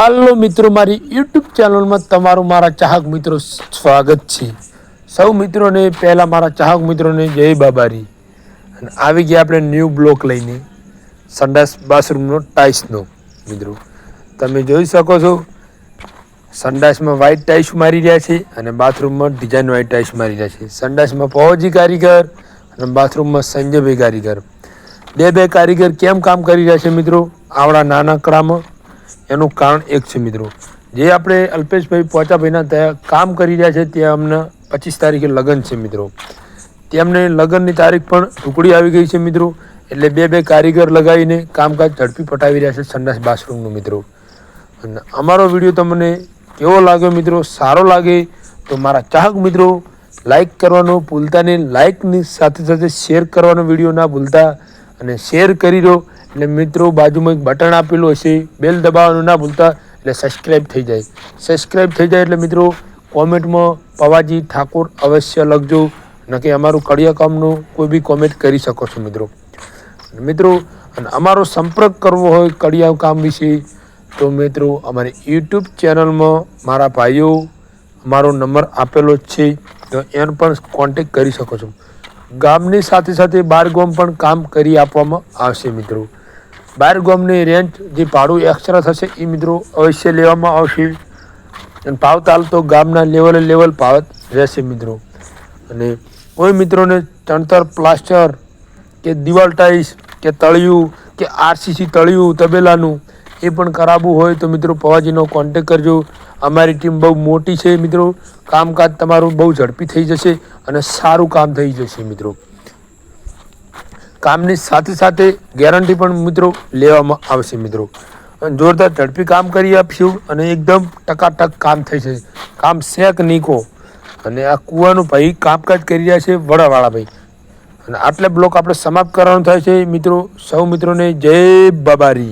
હાલો મિત્રો, મારી યુટ્યુબ ચેનલમાં તમારું મારા ચાહક મિત્રો સ્વાગત છે. સૌ મિત્રોને, પહેલાં મારા ચાહક મિત્રોને જય બાબારી. અને આવી ગયા આપણે ન્યૂ બ્લોક લઈને, સંડાસ બાથરૂમનો ટાઇલ્સનો મિત્રો, તમે જોઈ શકો છો, સંડાસમાં વ્હાઇટ ટાઇલ્સ મારી રહ્યા છે અને બાથરૂમમાં ડિઝાઇન વ્હાઇટ ટાઇલ્સ મારી રહ્યા છે. સંડાસમાં પહોંચી કારીગર અને બાથરૂમમાં સંજયભાઈ કારીગર. બે બે કારીગર કેમ કામ કરી રહ્યા છે મિત્રો? આવડા નાનકડામાં એનું કારણ એક છે મિત્રો. જે આપણે અલ્પેશભાઈ પોચાભાઈના ત્યાં કામ કરી રહ્યા છે, ત્યાં અમને પચીસ તારીખે લગ્ન છે મિત્રો. તેમને લગ્નની તારીખ પણ ટુકડી આવી ગઈ છે મિત્રો. એટલે બે બે કારીગર લગાવીને કામકાજ ઝડપી પટાવી રહ્યા છે સંડાસ બાથરૂમનું મિત્રો. અને અમારો વીડિયો તમને કેવો લાગ્યો મિત્રો? સારો લાગે તો મારા ચાહક મિત્રો, લાઈક કરવાનું ભૂલતા નહીં. લાઈકની સાથે સાથે શેર કરવાનો વીડિયો ના ભૂલતા અને શેર કરી દો. એટલે મિત્રો, બાજુમાં એક બટન આપેલું હશે. બેલ દબાવવાનું ના ભૂલતા, એટલે સબસ્ક્રાઈબ થઈ જાય. સબસ્ક્રાઈબ થઈ જાય એટલે મિત્રો, કોમેન્ટમાં પવાજી ઠાકોર અવશ્ય લખજો. નકે અમારું કડિયા કામનું કોઈ બી કોમેન્ટ કરી શકો છો મિત્રો. મિત્રો, અને અમારો સંપર્ક કરવો હોય કડિયા કામ વિશે, તો મિત્રો, અમારી યુટ્યુબ ચેનલમાં મારા ભાઈઓ મારો નંબર આપેલો જ છે. તો એનો પણ કોન્ટેક કરી શકો છો. ગામની સાથે સાથે બાર ગામ પણ કામ કરી આપવામાં આવશે મિત્રો. બાર ગામની રેન્ટ જે ભાડું એક્સ્ટ્રા થશે એ મિત્રો અવશ્ય લેવામાં આવશે. અને ભાવ તો ગામના લેવલે લેવલ ભાવ રહેશે મિત્રો. અને કોઈ મિત્રોને ચણતર પ્લાસ્ટર કે દિવાલ ટાઈસ કે તળિયું કે આરસીસી તળિયું, તબેલાનું એ પણ કરાવવું હોય તો મિત્રો પવાજીનો કોન્ટેક કરજો. અમારી ટીમ બહુ મોટી છે મિત્રો. કામકાજ તમારું બહુ ઝડપી થઈ જશે અને સારું કામ થઈ જશે મિત્રો. કામની સાથે સાથે ગેરંટી પણ મિત્રો લેવામાં આવશે મિત્રો. જોરદાર ઝડપી કામ કરી આપશું અને એકદમ ટકાટક કામ થઈ છે. કામ શેક નીકો. અને આ કૂવાનું ભાઈ કામકાજ કરી રહ્યા છે વડાવાળા ભાઈ. અને આટલે બ્લોક આપણે સમાપ્ત કરવાનું થાય છે. મિત્રો, સૌ મિત્રોને જય બાબારી.